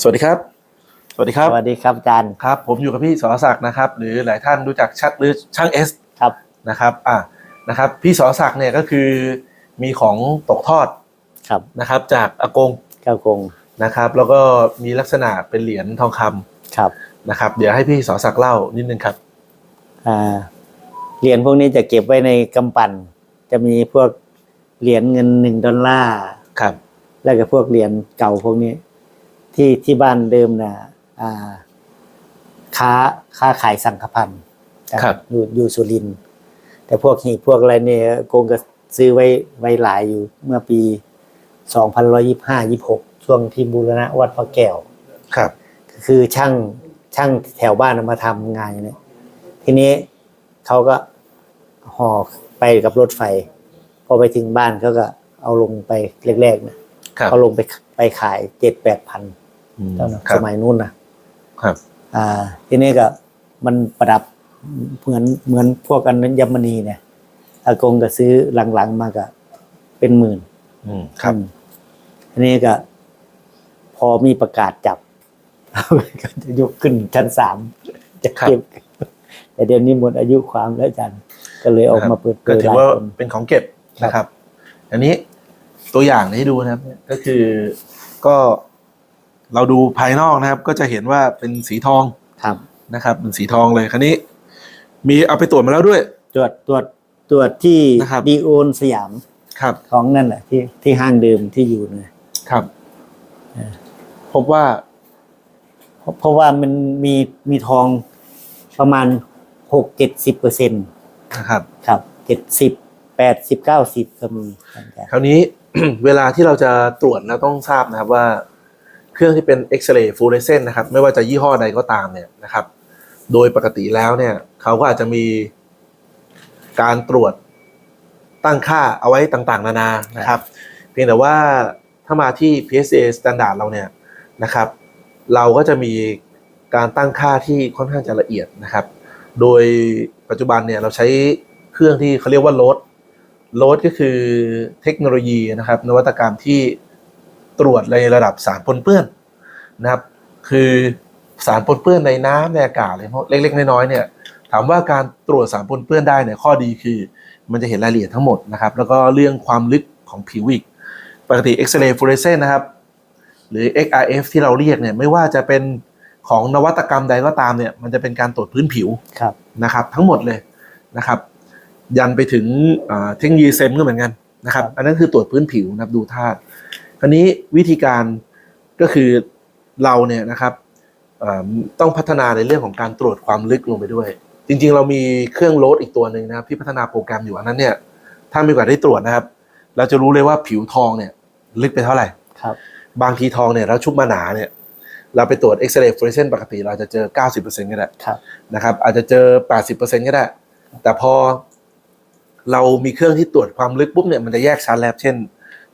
สวัสดีครับ สวัสดีครับ สวัสดีครับอาจารย์ ครับ ผมอยู่กับพี่สรศักดิ์นะครับ หรือหลายท่านรู้จักชัดหรือช่างเอสครับ นะครับ อะนะครับ พี่สรศักดิ์เนี่ยก็คือมีของตกทอด ครับ นะครับ จากอากงเก้ากง นะครับ แล้วก็มีลักษณะเป็นเหรียญทองคำครับ นะครับ เดี๋ยวให้พี่สรศักดิ์เล่านิดนึงครับ อ่า เหรียญพวกนี้จะเก็บไว้ในกำปั่น จะมีพวกเหรียญเงินหนึ่งดอลลาร์ ครับ แล้วก็พวกเหรียญเก่าพวกนี้ ที่ที่บ้านเดิมนะอ่า ค้าค้าขายสังฆพันธ์ครับอยู่อยู่สุรินทร์แต่พวกหีบพวกอะไรเนี่ยโกงก็ซื้อไว้ไว้หลายอยู่เมื่อปีสองพันร้อยยี่ห้ายี่หกช่วงที่บูรณะวัดพระแก้วครับ คือช่างช่างแถวบ้านเอามาทำงานอย่างนี้ทีนี้เขาก็ห่อไปกับรถไฟ พอไปถึงบ้านเขาก็เอาลงไปแรกๆนะครับเขาลงไปไปขายเจ็ดแปดพัน อืมตอนนั้นครัสบมัยนู้นนะครับ อ่า ทีนี้ก็มันประดับเหมือนเหมือนพวกอันยมณีเนี่ยอากงก็ซื้อหลังๆมาก็เป็นหมื่น อืมครับ อืมทีนี้ก็ พอมีประกาศจับ ก็จะยกขึ้นชั้นสามจะเก็บ แต่เดี๋ยวนี้หมดอายุความแล้วอาจารย์ก็เลยออกมาเปิดเผก็ยถือหลายว่าคน เป็นของเก็บครับ นะครับ อันนี้ตัวอย่างให้ดูนะครับ ก็คือก็ เราดูภายนอกนะครับ ก็จะเห็นว่าเป็นสีทองครับนะครับเป็นสีทองเลยคันนี้ มีเอาไปตรวจมาแล้วด้วย ตรวจตรวจตรวจที่นะครับ ดีโอนสยามครับของนั่นแหละที่ที่ห้างเดิมที่อยู่เนี่ย ครับ เออ พบว่าเพราะเพราะว่ามันมีมีทองประมาณหกเจ็ดสิบเปอร์เซ็นต์นะครับ ครับเจ็ดสิบแปดสิบเก้าสิบก็มีอาจารย์คราวนี้ เวลาที่เราจะตรวจเราต้องทราบนะครับว่า เครื่องที่เป็นเอ็กซเรย์ฟูเรสเซนนะครับไม่ว่าจะยี่ห้อใดก็ตามเนี่ยนะครับ โดยปกติแล้วเนี่ยเขาก็อาจจะมีการตรวจตั้งค่าเอาไว้ต่างๆ นานานะครับ เพียงแต่ว่าถ้ามาที่ PSA standard เราเนี่ยนะครับ เราก็จะมีการตั้งค่าที่ค่อนข้างจะละเอียดนะครับ โดยปัจจุบันเนี่ยเราใช้เครื่องที่เขาเรียกว่าโลดโลดก็คือเทคโนโลยีนะครับ นวัตกรรมที่ ตรวจในระดับสารปนเปื้อนนะครับ คือสารปนเปื้อนในน้ำในอากาศอะไรพวกเล็ก ๆ น้อยๆเนี่ยถามว่าการตรวจสารปนเปื้อนได้เนี่ยข้อดีคือ มันจะเห็นรายละเอียดทั้งหมดนะครับ แล้วก็เรื่องความลึกของผิวอีก ปกติเอ็กซเรย์ฟลูออเรสเซนนะครับ หรือ XRF ที่เราเรียกเนี่ยไม่ว่าจะเป็นของนวัตกรรมใดก็ตามเนี่ยมันจะเป็นการตรวจพื้นผิวครับนะครับ ทั้งหมดเลยนะครับ ยันไปถึงอ่าเทคโนโลยีเซมก็เหมือนกันนะครับ อันนั้นคือตรวจพื้นผิวนะครับดูธาตุ คราวนี้วิธีการก็คือเราเนี่ยนะครับอ่าต้องพัฒนาในเรื่องของการตรวจความลึกลงไปด้วย จริงๆ เรามีเครื่องโลดอีกตัวหนึ่งนะครับที่พัฒนาโปรแกรมอยู่อันนั้นเนี่ยถ้ามีโอกาสได้ตรวจนะครับ เราจะรู้เลยว่าผิวทองเนี่ยลึกไปเท่าไหร่ครับบางทีทองเนี่ยเราชุบมาหนาเนี่ยเราไปตรวจเอ็กซเรย์ฟลูออเรสเซนต์ปกติเราจะเจอ 90%ก็ได้ครับนะครับอาจจะเจอ 80%ก็ได้ แต่พอเรามีเครื่องที่ตรวจความลึกปุ๊บเนี่ยมันจะแยกชั้นแล้วเช่น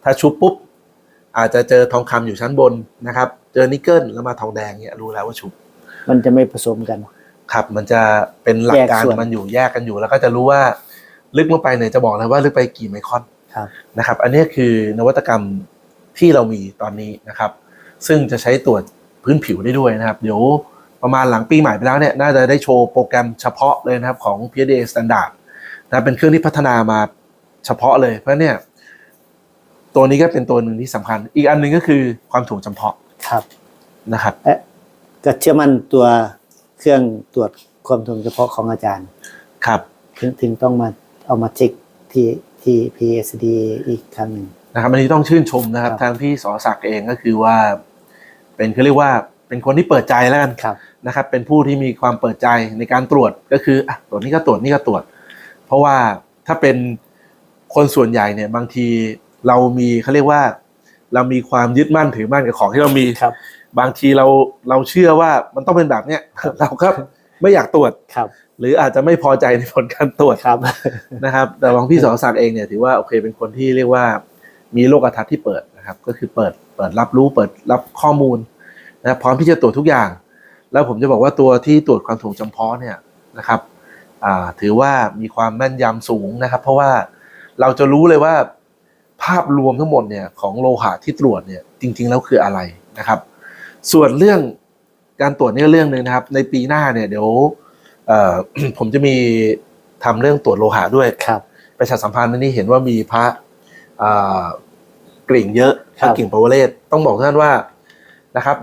ถ้าชุบปุ๊บ อาจจะเจอทองคำอยู่ชั้นบนนะครับ เจอนิกเกิลแล้วมาทองแดงเนี่ยรู้แล้วว่าชุบมันจะไม่ผสมกัน ครับ มันจะเป็นหลักการแยกส่วนมันอยู่แยกกันอยู่ แล้วก็จะรู้ว่าลึกลงไปเนี่ยจะบอกเลยว่าลึกไปกี่ไมครอนครับนะครับ อันนี้คือนวัตกรรมที่เรามีตอนนี้นะครับ ซึ่งจะใช้ตรวจพื้นผิวได้ด้วยนะครับ เดี๋ยวประมาณหลังปีใหม่ไปแล้วเนี่ยน่าจะได้โชว์โปรแกรมเฉพาะเลยนะครับของ PSA Standard นะเป็นเครื่องที่พัฒนามาเฉพาะเลยเพราะเนี่ย ตัวนี้ก็เป็นตัวหนึ่งที่สำคัญ อีกอันหนึ่งก็คือความถ่วงจำเพาะครับนะครับเอ๊ะก็เชื่อมั่นตัวเครื่องตรวจความถ่วงเฉพาะของอาจารย์ครับถึงถึงต้องมาเอามาเช็คที่ที่ PSD อีกครั้งหนึ่งนะครับอันนี้ต้องชื่นชมนะครับครับทางพี่สอศักดิ์เองก็คือว่า เป็นเขาเรียกว่าเป็นคนที่เปิดใจแล้วกันครับนะครับ เป็นผู้ที่มีความเปิดใจในการตรวจก็คืออะตรวจนี่ก็ตรวจนี่ก็ตรวจ เพราะว่าถ้าเป็นคนส่วนใหญ่เนี่ยบางที เรามีเขาเรียกว่า เรามีความยึดมั่นถือมั่นกับของที่เรามีครับ บางทีเราเราเชื่อว่ามันต้องเป็นแบบเนี้ยเราก็ไม่อยากตรวจครับ หรืออาจจะไม่พอใจในผลการตรวจครับนะครับ แต่ของพี่สอศักดิ์เองเนี่ยถือว่าโอเคเป็นคนที่เรียกว่ามีโลกทัศน์ที่เปิดนะครับ ก็คือเปิดเปิดรับรู้เปิดรับข้อมูลนะครับพร้อมที่จะตรวจทุกอย่าง แล้วผมจะบอกว่าตัวที่ตรวจความถ่วงจำเพาะเนี่ยนะครับอ่าถือว่ามีความแม่นยำสูงนะครับ เพราะว่าเราจะรู้เลยว่า ภาพรวมทั้งหมดเนี่ยของโลหะที่ตรวจเนี่ยจริง ๆ แล้วคืออะไรนะครับ ส่วนเรื่องการตรวจเนี่ยเรื่องหนึ่งนะครับ ในปีหน้าเนี่ยเดี๋ยวเอ่อผมจะมีทำเรื่องตรวจโลหะด้วยครับประชาสัมพันธ์นี่เห็นว่ามีพระอ่ากริ่งเยอะพครัระบกิ่งปวเรศต้องบอกท่านว่านะครับ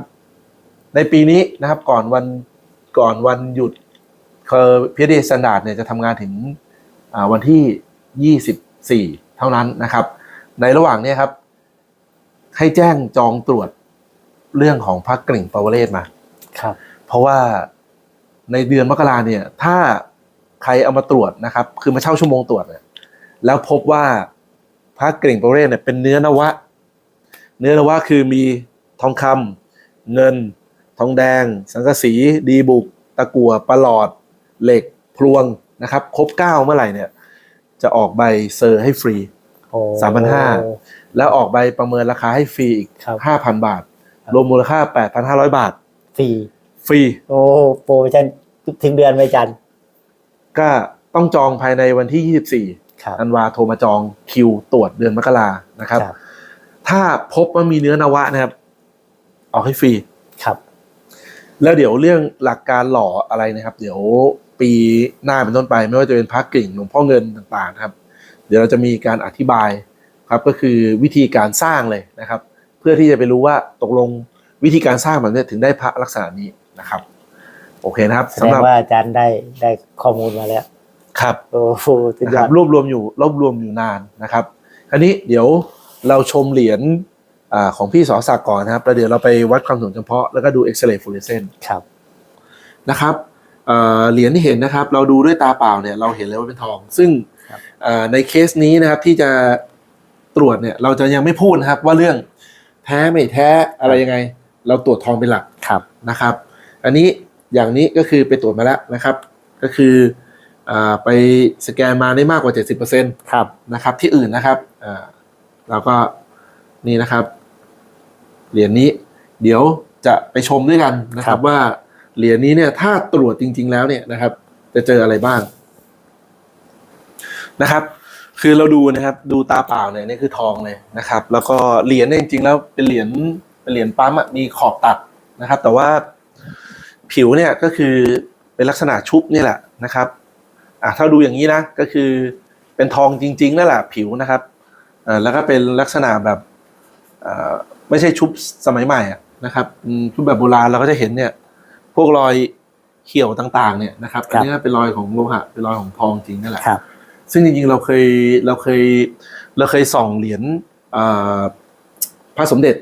ในปีนี้นะครับก่อนวันก่อนวันหยุดเคอพีดีสแตนดาร์ดเนี่ยจะทำงานถึงอ่าวันที่ 24 เท่านั้นนะครับ ในระหว่างเนี้ครับ ให้แจ้งจองตรวจเรื่องของพระกริ่งปวเรศมา ครับ เพราะว่าในเดือนมกราเนี่ย ถ้าใครเอามาตรวจนะครับ คือมาเช่าชั่วโมงตรวจเนี่ยแล้วพบว่าพระกริ่งประเวศเนี่ยเป็นเนื้อนวะ เนื้อนวะคือมีทองคำเงิน ทองแดง สังกะสี ดีบุก ตะกั่วประหลอด เหล็กพลวงนะครับ ครบเก้าเมื่อไหร่เนี่ย จะออกใบเซอร์ให้ฟรี โอ้3,500แล้วออกใบประเมินราคาให้ฟรีอีกครับ5,000บาทครับรวมมูลค่า8,500บาท ฟรี ฟรี โอ้โปรโมชั่นถึงเดือนไหมอาจันก็ต้องจองภายในวันที่24ครับธันวาโทรมาจองคิวตรวจเดือนมกรานะครับครับ ถ้าพบว่ามีเนื้อนวะนะครับ ออกให้ฟรีครับ แล้วเดี๋ยวเรื่องหลักการหล่ออะไรนะครับ เดี๋ยวปีหน้าเป็นต้นไป ไม่ว่าจะเป็นพระกริ่งหลวงพ่อเงินต่างๆนะครับ เดี๋ยวเราจะมีการอธิบายครับก็คือวิธีการสร้างเลยนะครับ เพื่อที่จะไปรู้ว่าตกลงวิธีการสร้างแบบนี้ถึงได้พระลักษณะนี้นะครับ โอเคนะครับแสสำดหงรับว่าอาจารย์ได้ได้ข้อมูลมาแล้ว ครับโอ้โหสุดนะยคอรัดบรวบรวมอยู่รวบรวมอยู่นานนะครับคราวนี้เดี๋ยวเราชมเหรียญอาของพี่สอศักดิ์ก่อนนะครับแล้วเดี๋ยวเราไปวัดความสูงเฉพาะแล้วก็ดูเอ็กซเรย์ฟลูออเรสเซนต์ครับนะครับเอ่อเหรียญที่เห็นนะครับ เราดูด้วยตาเปล่าเนี่ยเราเห็นเลยว่าเป็นทอง ซึ่งครับเอ่อ ในเคสนี้นะครับที่จะตรวจเนี่ยเราจะยังไม่พูดนะครับว่าเรื่องแท้ไม่แท้อะไรยังไง เราตรวจทองเป็นหลักครับนะครับ อันนี้อย่างนี้ก็คือไปตรวจมาแล้วนะครับ ก็คืออาไปสแกนมาได้มากกว่า 70%ครับนะครับ ที่อื่นนะครับอ่าเราก็นี่นะครับเหรียญนี้ เดี๋ยวจะไปชมด้วยกันนะคครัรับบว่าเหรียญนี้เนี่ยถ้าตรวจจริง ๆ แล้วเนี่ยนะครับ จะเจออะไรบ้าง นะครับ คือเราดูนะครับดูตาเปล่าเนี่ยนี่คือทองเลยนะครับ แล้วก็เหรียญเนี่ยจริงๆแล้วเป็นเหรียญเป็นเหรียญปั๊มอะมีขอบตัดนะครับ แต่ว่าผิวเนี่ยก็คือเป็นลักษณะชุบนี่แหละนะครับอะถ้าดูอย่างนี้นะก็คือเป็นทองจริงๆนั่นแหละผิวนะครับอ่าแล้วก็เป็นลักษณะแบบอ่าไม่ใช่ชุบสมัยใหม่อะนะครับอืมชุบแบบโบราณเราก็จะเห็นเนี่ยพวกรอยเขียวต่างๆเนี่ยนะครับครัอันบนี้ก็เป็นรอยของโลหะเป็นรอยของทองจริงนั่นแหละครับ ซึ่งจริงๆเราเคยเราเคยเราเคยส่องเหรียญอ่าพระสมเด็จ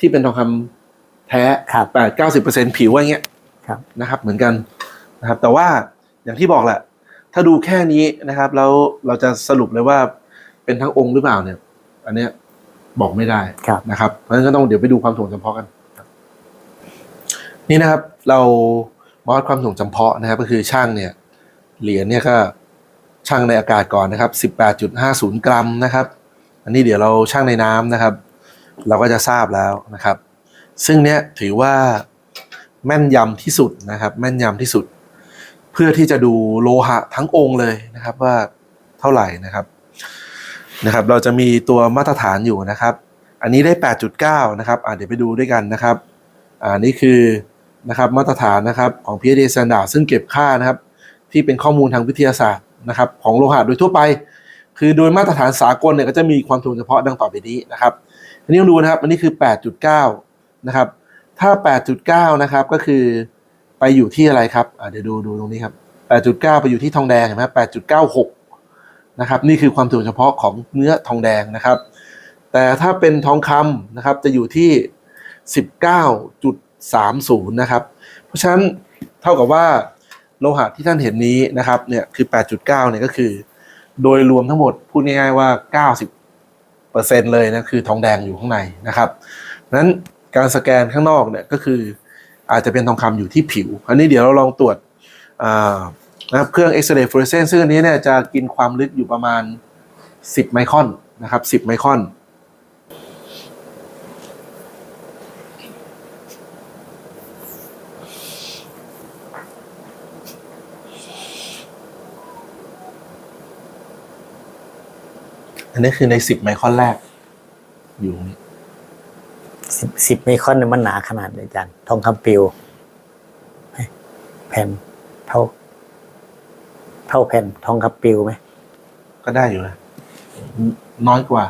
ที่เป็นทองคำแท้ครับแปดเก้าสิบเปอร์เซ็นผิวอย่างเงี้ยครับนะครับ เหมือนกันนะครับ แต่ว่าอย่างที่บอกแหละ ถ้าดูแค่นี้นะครับ แล้วเราจะสรุปเลยว่าเป็นทั้งองค์หรือเปล่าเนี่ย อันเนี้ยบอกไม่ได้ครับนะครับ เพราะฉะนั้นก็ต้องเดี๋ยวไปดูความถ่วงจำเพาะกันครับนี่นะครับ เรามาวัดความถ่วงจำเพาะนะครับ ก็คือช่างเนี่ยเหรียญเนี่ยก็ ชั่งในอากาศก่อนนะครับ 18.50 กรัมนะครับ อันนี้เดี๋ยวเราชั่งในน้ำนะครับ เราก็จะทราบแล้วนะครับ ซึ่งเนี้ยถือว่าแม่นยำที่สุดนะครับ แม่นยำที่สุด เพื่อที่จะดูโลหะทั้งองค์เลยนะครับว่าเท่าไหร่นะครับนะครับ เราจะมีตัวมาตรฐานอยู่นะครับ อันนี้ได้ 8.9 นะครับอ่าเดี๋ยวไปดูด้วยกันนะครับอ่านี่คือนะครับมาตรฐานนะครับของ PhD Standard ซึ่งเก็บค่านะครับ ที่เป็นข้อมูลทางวิทยาศาสตร์ นะครับของโลหะโดยทั่วไป คือโดยมาตรฐานสากลเนี่ยก็จะมีความถ่วงเฉพาะดังต่อไปนี้นะครับอันนี้ต้องดูนะครับอันนี้คือ 8.9 นะครับ ถ้า 8.9 นะครับก็คือไปอยู่ที่อะไรครับเดี๋ยวดูดูตรงนี้ครับ 8.9 ไปอยู่ที่ทองแดงเห็นไหม8.96 นะครับนี่คือความถ่วงเฉพาะของเนื้อทองแดงนะครับ แต่ถ้าเป็นทองคำนะครับจะอยู่ที่ 19.30 นะครับ เพราะฉะนั้นเท่ากับว่า โลหะที่ท่านเห็นนี้นะครับเนี่ยคือ 8.9เนี่ยก็คือ โดยรวมทั้งหมดพูดง่ายๆว่า 90%เลยนะคือทองแดงอยู่ข้างในนะครับนั้นการสแกนข้างนอกเนี่ยก็คืออาจจะเป็นทองคำอยู่ที่ผิว อันนี้เดี๋ยวเราลองตรวจนะครับเครื่องเอ็กซเรย์ฟลูออเรสเซนซ์ซึ่งอันนี้เนี่ยจะกินความลึกอยู่ประมาณ 10 ไมครอนนะครับ 10 ไมครอน อันนี้คือใน10ไมครอนแรก อยู่ตรงนี้สิบสิบไมครอนเนี่ยมันหนาขนาดไหนอาจารย์ทองคำปลิวแผ่นเท่า เท่าแผ่นทองคำปลิวไหมก็ได้อยู่นะน้อยกว่า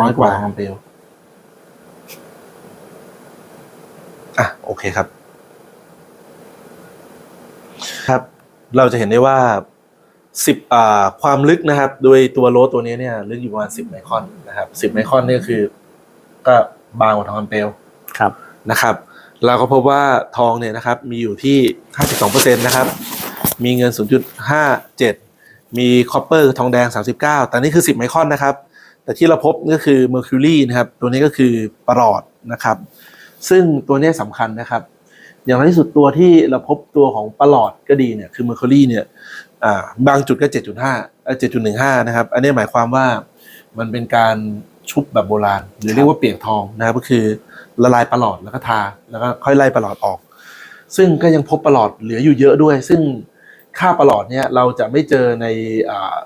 น้อยกว่าทองคำเปลวอะโอเคครับ ครับ เราจะเห็นได้ว่า สิบอ่าความลึกนะครับ โดยตัวโลตัวนี้เนี่ยลึกอยู่ประมาณสิบไมครอนนะครับสิบไมครอนนี่คือ ก็บางกว่าทองคำเปลวครับนะครับ เราก็พบว่าทองเนี่ยนะครับ มีอยู่ที่52%นะครับ มีเงิน0.57มีคอปเปอร์ทองแดง39แต่นี่คือ10ไมครอนนะครับ แต่ที่เราพบก็คือเมอร์คิวรีนะครับ ตัวนี้ก็คือประหลอดนะครับ ซึ่งตัวนี้สำคัญนะครับ อย่างน้อยที่สุดตัวที่เราพบตัวของประหลอดก็ดีเนี่ยคือเมอร์คิวรีเนี่ยอ่า บางจุดก็ 7.5เอ่อ7.15 นะครับ อันนี้หมายความว่ามันเป็นการชุบแบบโบราณ หรือเรียกว่าเปียกทองนะครับก็คือละลายประหลอดแล้วก็ทา แล้วก็ค่อยไล่ประหลอดออก ซึ่งก็ยังพบประหลอดเหลืออยู่เยอะด้วย ซึ่งค่าประหลอดเนี่ยเราจะไม่เจอในอ่า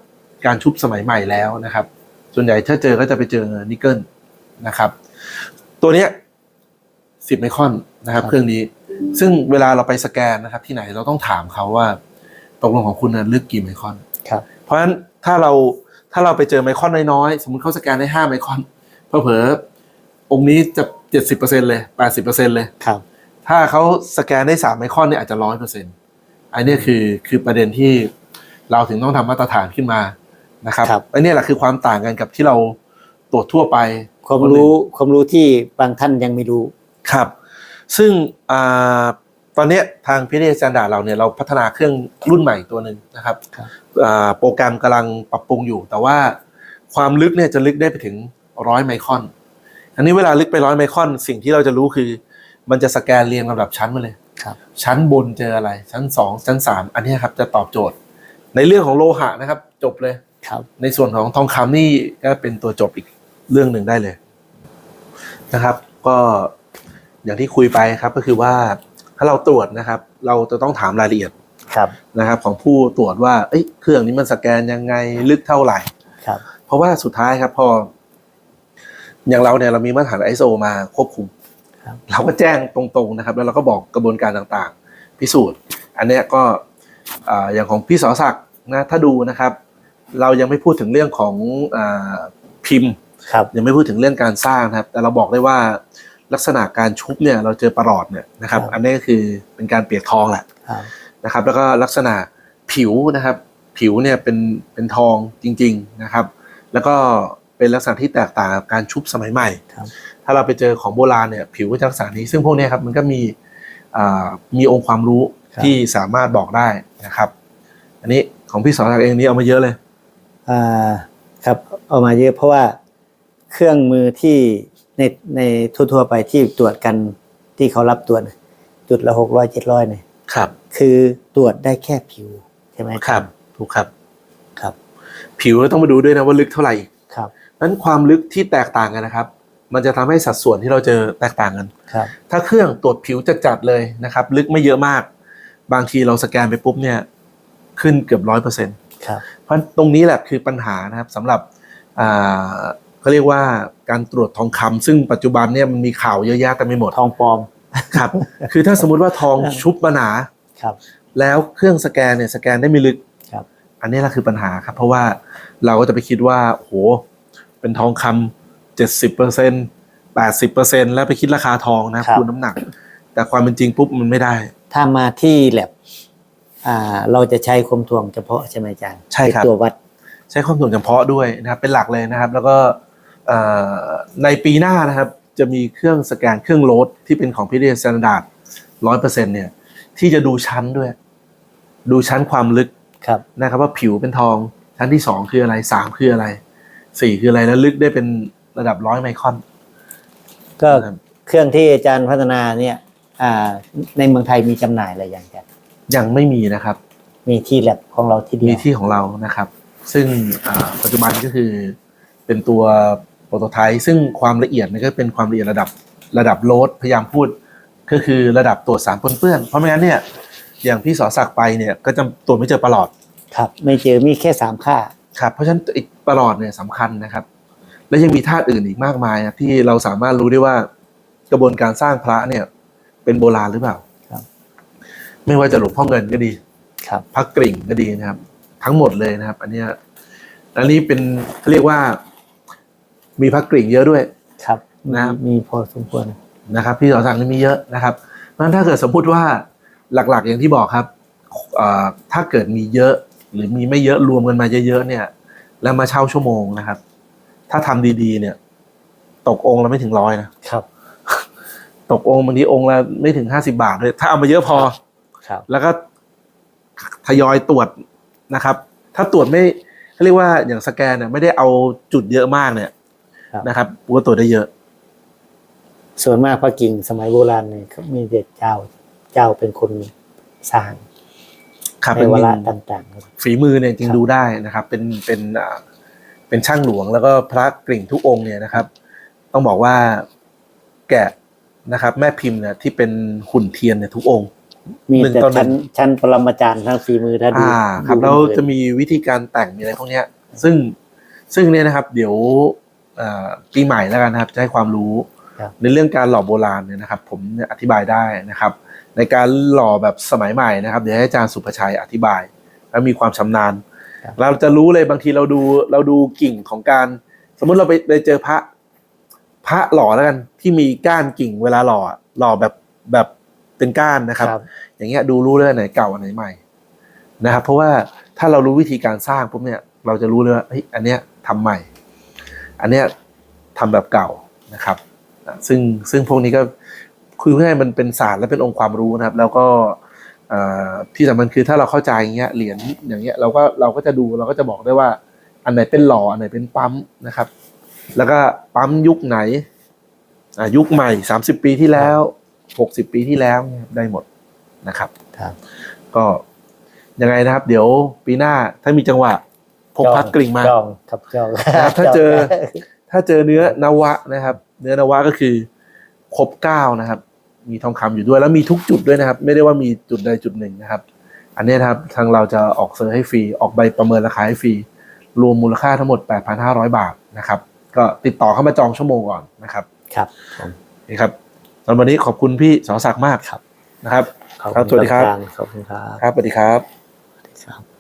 การชุบสมัยใหม่แล้วนะครับ ส่วนใหญ่ถ้าเจอก็จะไปเจอนิกเกิลนะครับ ตัวเนี้ยสิบไมครอนนะครับครับ เครื่องนี้ ซึ่งเวลาเราไปสแกนนะครับ ที่ไหนเราต้องถามเขาว่า ตกลงของคุณนะลึกกี่ไมครอนครับ เพราะฉะนั้นถ้าเราถ้าเราไปเจอไมครอนน้อยๆ สมมติเขาสแกนได้ห้าไมครอนเผลอๆองค์นี้จะเจ็ดสิบเปอร์เซ็นเลยแปดสิบเปอร์เซ็นเลยครับ ถ้าเขาสแกนได้สามไมครอนเนี่ยอาจจะร้อยเปอร์เซ็นต์อันนี้คือคือประเด็นที่เราถึงต้องทำมาตรฐานขึ้นมานะครับครับอันนี้แหละคือความต่างกันกับที่เราตรวจทั่วไป ความรู้ความรู้ที่บางท่านยังไม่รู้ครับ ซึ่งอ่า ตอนเนี้ยทางพิเศษสแตนดาร์ดเราเนี่ยเราพัฒนาเครื่องรุ่นใหม่ตัวหนึ่งนะครับครับอ่าโปรแกรมกำลังปรับปรุงอยู่ แต่ว่าความลึกเนี่ยจะลึกได้ไปถึงร้อยไมครอน อันนี้เวลาลึกไปร้อยไมครอนสิ่งที่เราจะรู้คือ มันจะสแกนเรียงลำดับชั้นมาเลยครับชั้นบนเจออะไร ชั้นสองชั้นสามอันเนี้ยครับจะตอบโจทย์ ในเรื่องของโลหะนะครับ จบเลยครับ ในส่วนของทองคำนี่ก็เป็นตัวจบอีกเรื่องหนึ่งได้เลยนะครับ ก็อย่างที่คุยไปครับก็คือว่า ถ้าเราตรวจนะครับ เราจะต้องถามรายละเอียดครับนะครับของผู้ตรวจว่าเอ้ยเครื่องนี้มันสแกนยังไงลึกเท่าไหร่ครับ เพราะว่าสุดท้ายครับพอ อย่างเราเนี่ยเรามีมาตรฐาน ISO มาควบคุมครับเราก็แจ้งตรงๆนะครับ แล้วเราก็บอกกระบวนการต่างๆ พิสูจน์ อันเนี้ยก็อ่าอย่างของพี่สอศักดิ์นะถ้าดูนะครับ เรายังไม่พูดถึงเรื่องของอาพิมพ์ครับยังไม่พูดถึงเรื่องการสร้างนะครับ แต่เราบอกได้ว่า ลักษณะการชุบเนี่ยเราเจอประหลอดเนี่ยนะครับครับอันนี้ก็คือเป็นการเปียกทองแหละครับนะครับ แล้วก็ลักษณะผิวนะครับ ผิวเนี่ยเป็นเป็นทองจริง ๆนะครับ แล้วก็เป็นลักษณะที่แตกต่างกับการชุบสมัยใหม่ครับถ้าเราไปเจอของโบราณเนี่ยผิวก็จะลักษณะนี้ ซึ่งพวกเนี้ยครับมันก็มีอ่ามีองค์ความรู้ครับที่สามารถบอกได้นะครับ อันนี้ของพี่สอนศักดิ์เองนี่เอามาเยอะเลยอ่าครับเอามาเยอะเพราะว่าเครื่องมือที่ ในในทั่วๆไปที่ตรวจกันที่เขารับตรวจจุดละหกร้อยเจ็ดร้อยเนี่ยครับ คือตรวจได้แค่ผิวใช่ไหมครับถูกครับครับ ผิวก็ต้องมาดูด้วยนะว่าลึกเท่าไหร่อีกครับนั้นความลึกที่แตกต่างกันนะครับ มันจะทำให้สัดส่วนที่เราเจอแตกต่างกันครับ ถ้าเครื่องตรวจผิวจัดๆเลยนะครับ ลึกไม่เยอะมาก บางทีเราสแกนไปปุ๊บเนี่ยขึ้นเกือบร้อยเปอร์เซ็นต์ครับเพราะตรงนี้แหละคือปัญหานะครับสำหรับอ่า เขาเรียกว่าการตรวจทองคำซึ่งปัจจุบันเนี่ยมันมีข่าวเยอะแยะแต่ไม่หมดทองปลอมครับ คือถ้าสมมุติว่าทองชุบมาหนาครับ แล้วเครื่องสแกนเนี่ยสแกนได้ไม่ลึกครับ อันนี้แหละคือปัญหาครับ เพราะว่าเราก็จะไปคิดว่าโอ้โหเป็นทองคำเจ็ดสิบเปอร์เซ็นแปดสิบเปอร์เซ็นแล้วไปคิดราคาทองนะคูณน้ำหนัก แต่ความเป็นจริงปุ๊บมันไม่ได้ ถ้ามาที่แลบอ่าเราจะใช้ความถ่วงเฉพาะใช่ไหมอาจารย์ใช่ครับเป็นตัววัด ใช้ความถ่วงเฉพาะด้วยนะครับเป็นหลักเลยนะครับ แล้วก็เอ่อ ในปีหน้านะครับจะมีเครื่องสแกนเครื่องโหลดที่เป็นของพิเศษสแตนดาร์ดร้อยเปอร์เซ็นเนี่ย ที่จะดูชั้นด้วย ดูชั้นความลึกครับนะครับว่าผิวเป็นทองชั้นที่สองคืออะไรสามคืออะไรสี่คืออะไรแล้วลึกได้เป็นระดับร้อยไมครอน ก็ครับเครื่องที่อาจารย์พัฒนาเนี่ยอ่าในเมืองไทยมีจำหน่ายอะไรอย่างอาจารย์ยังไม่มีนะครับ มีที่แลบของเราที่เดีมียวที่ของเรานะครับ ซึ่งอ่าปัจจุบันก็คือเป็นตัว โปรโตไทป์ซึ่งความละเอียดมันก็เป็นความละเอียดระดับระดับโลดพยายามพูดก็คือระดับตรวจสารปนเปื้อน เพราะไม่งั้นเนี่ยอย่างพี่สอศักดิ์ไปเนี่ยก็จะตรวจไม่เจอประหลอดครับไม่เจอมีแค่สามค่าครับเพราะฉะนั้นอีกประหลอดเนี่ยสำคัญนะครับ และยังมีธาตุอื่นอีกมากมายนะที่เราสามารถรู้ได้ว่ากระบวนการสร้างพระเนี่ย เป็นโบราณหรือเปล่าครับ ไม่ว่าจะหลวงพ่อเงินก็ดีครับพระกริ่งก็ดีนะครับ ทั้งหมดเลยนะครับ อันเนี้ยอันนี้เป็นเขาเรียกว่า มีพระกริ่งเยอะด้วย ครับนะครับมีพอสมควรนะครับ พี่สอสังนี่มีเยอะนะครับเพราะฉะนั้นถ้าเกิดสมมุติว่าหลักๆ อย่างที่บอกครับเอ่อถ้าเกิดมีเยอะหรือมีไม่เยอะรวมกันมาเยอะๆเนี่ย แล้วมาเช่าชั่วโมงนะครับ ถ้าทำดีๆ เนี่ย ตกองค์ละไม่ถึงร้อยนะครับ ตกองค์บางทีองค์ละไม่ถึงห้าสิบาทเลยถ้าเอามาเยอะพอครับ แล้วก็ทยอยตรวจนะครับ ถ้าตรวจไม่เขาเรียกว่าอย่างสแกนเนี่ยไม่ได้เอาจุดเยอะมากเนี่ย ครับ นะครับก็ตรวจได้เยอะ ส่วนมากพระกิ่งสมัยโบราณเนี่ยเขามีเด็ดเจ้าเจ้าเป็นคนสร้างครับในเป็นเวมิลานต่างๆครับ ฝีมือเนี่ยจริคงรับ ดูได้นะครับ เป็นเป็นอ่าเป็นช่างหลวงแล้วก็พระกริ่งทุกองค์เนี่ยนะครับ ต้องบอกว่าแกะนะครับ แม่พิมพ์เนี่ยที่เป็นหุ่นเทียนเนี่ยทุกองค์ มีหนึ่งแต่ต่อหนึ่ชั้นง ชั้นปรมาจารย์ทั้งฝีมือท่านดูอ่าครับดูแล้วเผินจะมีวิธีการแต่งมีอะไรพวกเนี้ย ซึ่งซึ่งเนี่ยนะครับ เดี๋ยวเอ่อ ปีใหม่แล้วกันนะครับจะให้ความรู้ครับในเรื่องการหล่อโบราณเนี่ยนะครับ ผมเนี่ยอธิบายได้นะครับ ในการหล่อแบบสมัยใหม่นะครับเดี๋ยวให้อาจารย์สุภชัยอธิบาย แล้วมีความชำนาญครับเราจะรู้เลยบางทีเราดูเราดูกิ่งของการ สมมุติเราไปไปเจอพระพระหล่อแล้วกันที่มีก้านกิ่งเวลาหล่ออะหล่อแบบแบบเป็นก้านนะครับ อย่างเงี้ยดูรู้เลยอันไหนเก่าอันไหนใหม่นะครับ เพราะว่าถ้าเรารู้วิธีการสร้างปุ๊บเนี่ย เราจะรู้เลยว่าเฮ้ยอันเนี้ยทำใหม่ อันเนี้ยทำแบบเก่านะครับอะซึ่งซึ่งพวกนี้ก็คือเพื่อให้มันเป็นศาสตร์และเป็นองค์ความรู้นะครับ แล้วก็เอ่อที่สำคัญคือถ้าเราเข้าใจอย่างเงี้ยเหรียญอย่างเงี้ยเราก็เราก็จะดูเราก็จะบอกได้ว่า อันไหนเป็นหล่ออันไหนเป็นปั๊มนะครับ แล้วก็ปั๊มยุคไหนอะยุคใหม่สามสิบปีที่แล้วหกสิบปีที่แล้วเนี่ยได้หมดนะครับ ครับ ก็ยังไงนะครับ เดี๋ยวปีหน้าถ้ามีจังหวะ พกพักกริ่งมาจองครับจองนะครับถ้าเจอถ้าเจอเนื้อนวะนะครับ เนื้อนวะก็คือครบเก้านะครับ มีทองคำอยู่ด้วยแล้วมีทุกจุดด้วยนะครับ ไม่ได้ว่ามีจุดใดจุดหนึ่งนะครับ อันเนี้ยนะครับทางเราจะออกเซอร์ให้ฟรีออกใบประเมินราคาให้ฟรีรวมมูลค่าทั้งหมด 8,500 บาทนะครับ ก็ติดต่อเข้ามาจองชั่วโมงก่อนนะครับ ครับผมนี่ครับสำหรับวันนี้ขอบคุณพี่สอศักดิ์มากครับนะครับขอบครับณสวัสดีครับ ขอบคุณครับ ครับสวัสดีครับครับ